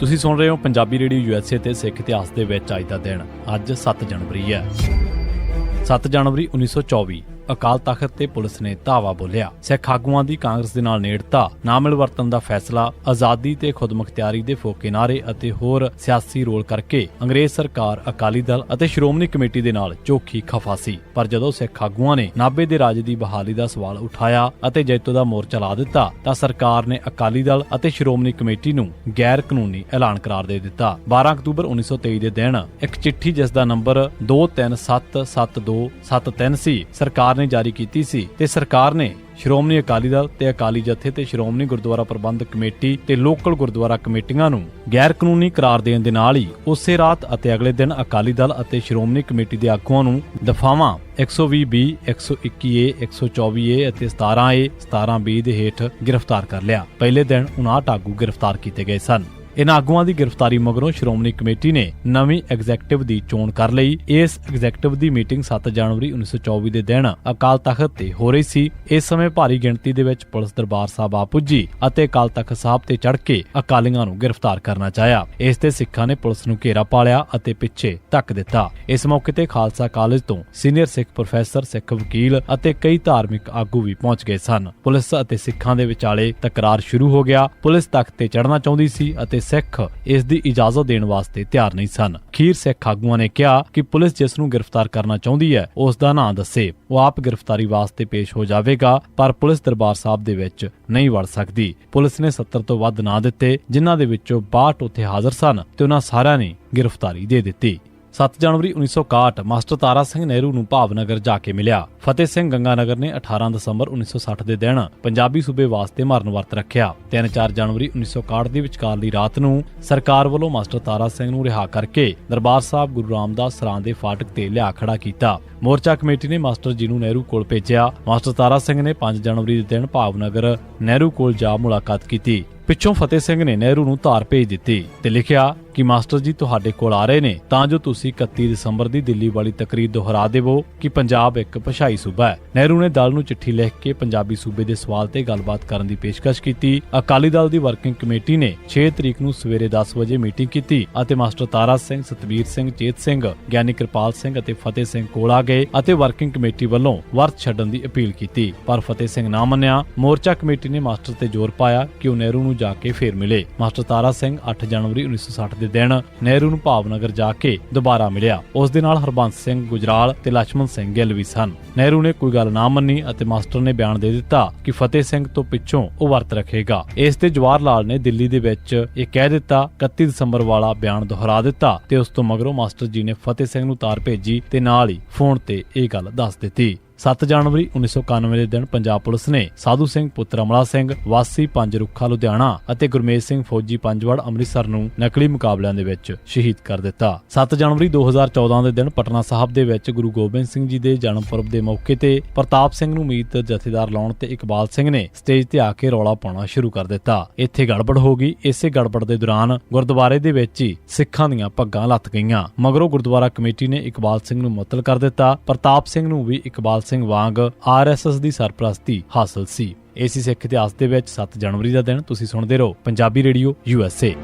ਤੁਸੀਂ ਸੁਣ ਰਹੇ ਹੋ ਪੰਜਾਬੀ ਰੇਡੀਓ ਯੂਐਸਏ ਤੇ ਸਿੱਖ ਇਤਿਹਾਸ ਦੇ ਵਿੱਚ ਅੱਜ ਦਾ ਦਿਨ, ਅੱਜ 7 ਜਨਵਰੀ ਹੈ। 7 ਜਨਵਰੀ 1924 ਅਕਾਲ ਤਖਤ ਤੇ ਪੁਲਿਸ ਨੇ ਧਾਵਾ ਬੋਲਿਆ। ਸਿੱਖ ਆਗੂਆਂ ਦੀ ਕਾਂਗਰਸ ਦੇ ਨਾਲ ਨੇੜਤਾ ਨਾ ਮਿਲ ਵਰਤਨ ਦਾ ਫੈਸਲਾ, ਆਜ਼ਾਦੀ ਤੇ ਖੁਦਮੁਖਤਿਆਰੀ ਦੇ ਫੋਕੇ ਨਾਰੇ ਅਤੇ ਹੋਰ ਸਿਆਸੀ ਰੋਲ ਕਰਕੇ ਅੰਗਰੇਜ਼ ਸਰਕਾਰ, ਅਕਾਲੀ ਦਲ ਅਤੇ ਸ਼੍ਰੋਮਣੀ ਕਮੇਟੀ ਦੇ ਨਾਲ ਚੋਖੀ ਖਫਾ ਸੀ। ਪਰ ਜਦੋਂ ਸਿੱਖ ਆਗੂਆਂ ਨੇ ਨਾਭੇ ਦੇ ਰਾਜ ਦੀ ਬਹਾਲੀ ਦਾ ਸਵਾਲ ਉਠਾਇਆ ਅਤੇ ਜੈਤੋ ਦਾ ਮੋਰਚਾ ਲਾ ਦਿੱਤਾ, ਤਾਂ ਸਰਕਾਰ ਨੇ ਅਕਾਲੀ ਦਲ ਅਤੇ ਸ਼੍ਰੋਮਣੀ ਕਮੇਟੀ ਨੂੰ ਗੈਰ ਕਾਨੂੰਨੀ ਐਲਾਨ ਕਰਾਰ ਦੇ ਦਿੱਤਾ। 12 ਅਕਤੂਬਰ 1923 ਦੇ ਦਿਨ ਇੱਕ ਚਿੱਠੀ ਜਿਸ ਦਾ ਨੰਬਰ 23777273 ਸੀ, ਸਰਕਾਰ ਨੇ ਜਾਰੀ ਕੀਤੀ ਸੀ ਤੇ ਸਰਕਾਰ ਨੇ ਸ਼੍ਰੋਮਣੀ ਅਕਾਲੀ ਦਲ ਤੇ ਅਕਾਲੀ ਜਥੇ ਤੇ ਸ਼੍ਰੋਮਣੀ ਗੁਰਦੁਆਰਾ ਪ੍ਰਬੰਧਕ ਕਮੇਟੀ ਤੇ ਲੋਕਲ ਗੁਰਦੁਆਰਾ ਕਮੇਟੀਆਂ ਨੂੰ ਗੈਰ ਕਾਨੂੰਨੀ ਕਰਾਰ ਦੇਣ ਦੇ ਨਾਲ ਹੀ ਉਸੇ ਰਾਤ ਅਤੇ ਅਗਲੇ ਦਿਨ ਅਕਾਲੀ ਦਲ ਅਤੇ ਸ਼੍ਰੋਮਣੀ ਕਮੇਟੀ ਦੇ ਆਗੂਆਂ ਨੂੰ ਦਫਾਵਾਂ 120 ਬੀ 121 ਏ 124 ਏ ਅਤੇ 17 ਏ 17 ਬੀ ਦੇ ਹੇਠ ਗ੍ਰਿਫਤਾਰ ਕਰ ਲਿਆ। ਪਹਿਲੇ ਦਿਨ 59 ਆਗੂ ਗ੍ਰਿਫਤਾਰ ਕੀਤੇ ਗਏ ਸਨ। ਇਨ੍ਹਾਂ ਆਗੂਆਂ ਦੀ ਗ੍ਰਿਫਤਾਰੀ ਮਗਰੋਂ ਸ਼੍ਰੋਮਣੀ ਕਮੇਟੀ ਨੇ ਨਵੀਂ ਐਗਜ਼ੈਕਟਿਵ ਦੀ ਚੋਣ ਕਰ ਲਈ। ਇਸ ਐਗਜ਼ੈਕਟਿਵ ਦੀ ਮੀਟਿੰਗ 7 ਜਨਵਰੀ 1924 ਦੇ ਦਿਨ ਅਕਾਲ ਤਖਤ ਤੇ ਹੋ ਰਹੀ ਸੀ। ਇਸ ਸਮੇਂ ਭਾਰੀ ਗਿਣਤੀ ਦੇ ਵਿੱਚ ਪੁਲਿਸ ਦਰਬਾਰ ਸਾਹਿਬ ਆ ਪੁੱਜੀ ਅਤੇ ਅਕਾਲ ਤਖਤ ਸਾਹਿਬ ਤੇ ਚੜ੍ਹ ਕੇ ਅਕਾਲੀਆਂ ਨੂੰ ਗ੍ਰਿਫਤਾਰ ਕਰਨਾ ਚਾਹਿਆ। ਇਸ ਤੇ ਸਿੱਖਾਂ ਨੇ ਪੁਲਿਸ ਨੂੰ ਘੇਰਾ ਪਾ ਲਿਆ ਅਤੇ ਪਿੱਛੇ ਧੱਕ ਦਿੱਤਾ। ਇਸ ਮੌਕੇ ਤੇ ਖਾਲਸਾ ਕਾਲਜ ਤੋਂ ਸੀਨੀਅਰ ਸਿੱਖ ਪ੍ਰੋਫੈਸਰ, ਸਿੱਖ ਵਕੀਲ ਅਤੇ ਕਈ ਧਾਰਮਿਕ ਆਗੂ ਵੀ ਪਹੁੰਚ ਗਏ ਸਨ। ਪੁਲਿਸ ਅਤੇ ਸਿੱਖਾਂ ਦੇ ਵਿਚਾਲੇ ਤਕਰਾਰ ਸ਼ੁਰੂ ਹੋ ਗਿਆ। ਪੁਲਿਸ ਤਖਤ ਤੇ ਚੜ੍ਹਨਾ ਚਾਹੁੰਦੀ ਸੀ ਅਤੇ ਅਤੇ ਸਿੱਖ ਇਸ ਦੀ ਇਜਾਜ਼ਤ ਦੇਣ ਵਾਸਤੇ ਤਿਆਰ ਨਹੀਂ ਸਨ। ਖੀਰ ਸਿੱਖ ਆਗੂਆਂ ਨੇ ਕਿਹਾ ਕਿ ਪੁਲਿਸ ਜਿਸ ਨੂੰ ਗ੍ਰਿਫਤਾਰ ਕਰਨਾ ਚਾਹੁੰਦੀ ਹੈ, ਉਸ ਦਾ ਨਾਂ ਦੱਸੇ। ਉਹ ਆਪ ਗ੍ਰਿਫਤਾਰੀ ਵਾਸਤੇ ਪੇਸ਼ ਹੋ ਜਾਵੇਗਾ, ਪਰ ਪੁਲਿਸ ਦਰਬਾਰ ਸਾਹਿਬ ਦੇ ਵਿੱਚ ਨਹੀਂ ਵੜ ਸਕਦੀ। ਪੁਲਿਸ ਨੇ 70 ਤੋਂ ਵੱਧ ਨਾਂ ਦਿੱਤੇ, ਜਿਨ੍ਹਾਂ ਦੇ ਵਿੱਚੋਂ 62 ਉੱਥੇ ਹਾਜ਼ਰ ਸਨ ਤੇ ਉਹਨਾਂ ਸਾਰਿਆਂ ਨੇ ਗ੍ਰਿਫਤਾਰੀ ਦੇ ਦਿੱਤੀ। 7 ਜਨਵਰੀ 1961 ਮਾਸਟਰ ਤਾਰਾ ਸਿੰਘ ਨਹਿਰੂ ਨੂੰ ਭਾਵਨਗਰ ਜਾ ਕੇ ਮਿਲਿਆ। ਫਤਿਹ ਸਿੰਘ ਗੰਗਾਨਗਰ ਨੇ 18 ਦਸੰਬਰ 1960 ਦੇ ਦਿਨ ਪੰਜਾਬੀ ਸੂਬੇ ਵਾਸਤੇ ਮਰਨ ਵਰਤ ਰੱਖਿਆ। 3-4 ਜਨਵਰੀ 1961 ਦੀ ਵਿਚਕਾਰਲੀ ਰਾਤ ਨੂੰ ਸਰਕਾਰ ਵੱਲੋਂ ਮਾਸਟਰ ਤਾਰਾ ਸਿੰਘ ਨੂੰ ਰਿਹਾ ਕਰਕੇ ਦਰਬਾਰ ਸਾਹਿਬ ਗੁਰੂ ਰਾਮਦਾਸ ਸਰਾਂ ਦੇ ਫਾਟਕ ਤੇ ਲਿਆ ਖੜਾ ਕੀਤਾ। ਮੋਰਚਾ ਕਮੇਟੀ ਨੇ ਮਾਸਟਰ ਜੀ ਨੂੰ ਨਹਿਰੂ ਕੋਲ ਭੇਜਿਆ। ਮਾਸਟਰ ਤਾਰਾ ਸਿੰਘ ਨੇ 5 ਜਨਵਰੀ ਦੇ ਦਿਨ ਭਾਵਨਗਰ ਨਹਿਰੂ ਕੋਲ ਜਾ ਮੁਲਾਕਾਤ ਕੀਤੀ। ਪਿੱਛੋਂ ਫਤਿਹ ਸਿੰਘ ਨੇ ਨਹਿਰੂ ਨੂੰ ਧਾਰ ਭੇਜ ਦਿੱਤੀ ਤੇ ਲਿਖਿਆ ਕਿ ਮਾਸਟਰ ਜੀ ਤੁਹਾਡੇ ਕੋਲ ਆ ਰਹੇ ਨੇ, ਤਾਂ ਜੋ ਤੁਸੀਂ 31 ਦਸੰਬਰ ਦੀ ਦਿੱਲੀ ਵਾਲੀ ਤਕਰੀਰ ਦੁਹਰਾ ਦੇਵੋ ਕਿ ਪੰਜਾਬ ਇੱਕ ਭਾਸ਼ਾਈ ਸੂਬਾ ਹੈ। ਨਹਿਰੂ ਨੇ ਦਲ ਨੂੰ ਚਿੱਠੀ ਲਿਖ ਕੇ ਪੰਜਾਬੀ ਸੂਬੇ ਦੇ ਸਵਾਲ ਤੇ ਗੱਲਬਾਤ ਕਰਨ ਦੀ ਪੇਸ਼ਕਸ਼ ਕੀਤੀ। ਅਕਾਲੀ ਦਲ ਦੀ ਵਰਕਿੰਗ ਕਮੇਟੀ ਨੇ 6 ਤਰੀਕ ਨੂੰ ਸਵੇਰੇ 10 ਵਜੇ ਮੀਟਿੰਗ ਕੀਤੀ ਅਤੇ ਮਾਸਟਰ ਤਾਰਾ ਸਿੰਘ, ਸਤਵੀਰ ਸਿੰਘ ਚੇਤ ਸਿੰਘ, ਗਿਆਨੀ ਕਿਰਪਾਲ ਸਿੰਘ ਅਤੇ ਫਤਿਹ ਸਿੰਘ ਕੋਲ ਆ ਗਏ ਅਤੇ ਵਰਕਿੰਗ ਕਮੇਟੀ ਵੱਲੋਂ ਵਰਤ ਛੱਡਣ ਦੀ ਅਪੀਲ ਕੀਤੀ। ਪਰ ਫਤਿਹ ਸਿੰਘ ਨਾ ਮੰਨਿਆ। ਮੋਰਚਾ ਕਮੇਟੀ ਨੇ ਮਾਸਟਰ ਤੇ ਜ਼ੋਰ ਪਾਇਆ ਕਿ ਉਹ ਨਹਿਰੂ ਨੂੰ ਜਾ ਕੇ ਫੇਰ ਮਿਲੇ। ਮਾਸਟਰ ਤਾਰਾ ਸਿੰਘ 8 ਜਨਵਰੀ 1960 ਦੇ ਦਿਨ ਨਹਿਰੂ ਨੂੰ ਭਾਵਨਗਰ ਜਾ ਕੇ ਦੁਬਾਰਾ ਮਿਲਿਆ। ਉਸ ਦੇ ਨਾਲ ਹਰਬੰਸ ਸਿੰਘ ਗੁਜਰਾਲ ਤੇ ਲక్ష్మణ ਸਿੰਘ ਗਿੱਲ ਵੀ ਸਨ। ਨਹਿਰੂ ਨੇ ਕੋਈ ਗੱਲ ਨਾ ਮੰਨੀ ਅਤੇ ਮਾਸਟਰ ਨੇ ਬਿਆਨ ਦੇ ਦਿੱਤਾ ਕਿ ਫਤਿਹ ਸਿੰਘ ਤੋਂ ਪਿੱਛੋਂ ਉਹ ਵਰਤ ਰੱਖੇਗਾ। ਇਸ ਤੇ ਜਵਾਹਰ ਲਾਲ ਨੇ ਦਿੱਲੀ ਦੇ ਵਿੱਚ ਇਹ ਕਹਿ ਦਿੱਤਾ 31 ਦਸੰਬਰ ਵਾਲਾ ਬਿਆਨ ਦੁਹਰਾ ਦਿੱਤਾ ਤੇ ਉਸ ਤੋਂ ਮਗਰੋਂ ਮਾਸਟਰ ਜੀ ਨੇ ਫਤਿਹ ਸਿੰਘ ਨੂੰ ਤਾਰ ਭੇਜੀ ਤੇ ਨਾਲ ਹੀ ਫੋਨ ਤੇ ਇਹ ਗੱਲ ਦੱਸ ਦਿੱਤੀ। 7 ਜਨਵਰੀ 1991 ਦੇ ਦਿਨ ਪੰਜਾਬ ਪੁਲਿਸ ਨੇ ਸਾਧੂ ਸਿੰਘ, ਪੁੱਤਰ ਅਮਲਾ ਸਿੰਘ, ਵਾਸੀ ਪੰਜ ਰੁੱਖਾ ਲੁਧਿਆਣਾ ਅਤੇ ਗੁਰਮੇਜ ਸਿੰਘ ਫੌਜੀ ਪੰਜਵੜ ਅੰਮ੍ਰਿਤਸਰ ਨੂੰ ਨਕਲੀ ਮੁਕਾਬਲਿਆਂ ਦੇ ਵਿੱਚ ਸ਼ਹੀਦ ਕਰ ਦਿੱਤਾ। 7 ਜਨਵਰੀ 2014 ਦੇ ਦਿਨ ਪਟਨਾ ਸਾਹਿਬ ਦੇ ਵਿੱਚ ਗੁਰੂ ਗੋਬਿੰਦ ਸਿੰਘ ਜੀ ਦੇ ਜਨਮ ਪੁਰਬ ਦੇ ਮੌਕੇ ਤੇ ਪ੍ਰਤਾਪ ਸਿੰਘ ਨੂੰ ਮੀਤ ਜਥੇਦਾਰ ਲਾਉਣ ਤੇ ਇਕਬਾਲ ਸਿੰਘ ਨੇ ਸਟੇਜ ਤੇ ਆ ਕੇ ਰੌਲਾ ਪਾਉਣਾ ਸ਼ੁਰੂ ਕਰ ਦਿੱਤਾ। ਇੱਥੇ ਗੜਬੜ ਹੋ ਗਈ। ਇਸੇ ਗੜਬੜ ਦੇ ਦੌਰਾਨ ਗੁਰਦੁਆਰੇ ਦੇ ਵਿੱਚ ਹੀ ਸਿੱਖਾਂ ਦੀਆਂ ਪੱਗਾਂ ਲੱਤ ਗਈਆਂ। ਮਗਰੋਂ ਗੁਰਦੁਆਰਾ ਕਮੇਟੀ ਨੇ ਇਕਬਾਲ ਸਿੰਘ ਨੂੰ ਮੁਅੱਤਲ ਕਰ ਦਿੱਤਾ। ਪ੍ਰਤਾਪ ਸਿੰਘ ਨੂੰ ਵੀ ਇਕਬਾਲ ਸਿੰਘ ਵਾਂਗ ਆਰਐਸਐਸ ਦੀ ਸਰਪ੍ਰਸਤੀ ਹਾਸਲ ਸੀ। ਏਸੀ ਸਿੱਖ ਇਤਿਹਾਸ ਦੇ ਵਿੱਚ 7 ਜਨਵਰੀ ਦਾ ਦਿਨ ਤੁਸੀਂ ਸੁਣਦੇ ਰਹੋ। Punjabi radio USA